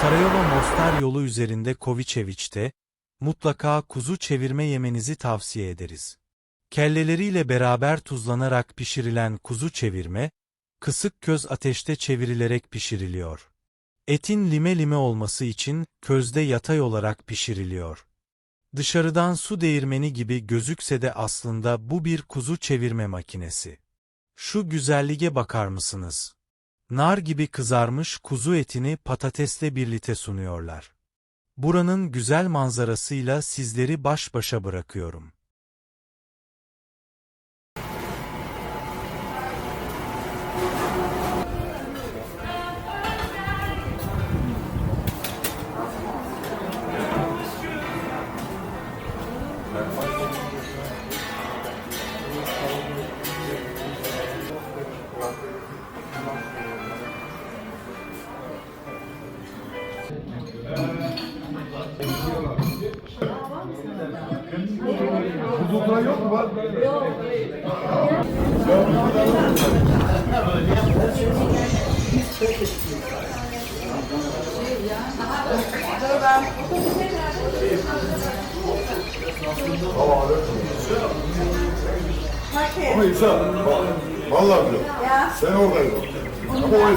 Sarayova-Mostar yolu üzerinde Koviçeviç'te, mutlaka kuzu çevirme yemenizi tavsiye ederiz. Kelleleriyle beraber tuzlanarak pişirilen kuzu çevirme, kısık köz ateşte çevrilerek pişiriliyor. Etin lime lime olması için közde yatay olarak pişiriliyor. Dışarıdan su değirmeni gibi gözükse de aslında bu bir kuzu çevirme makinesi. Şu güzellige bakar mısınız? Nar gibi kızarmış kuzu etini patatesle birlikte sunuyorlar. Buranın güzel manzarasıyla sizleri baş başa bırakıyorum. Buzulturan yok mu var? Ama İsa, vallahi diyorum. Sen oradaydın. Ama o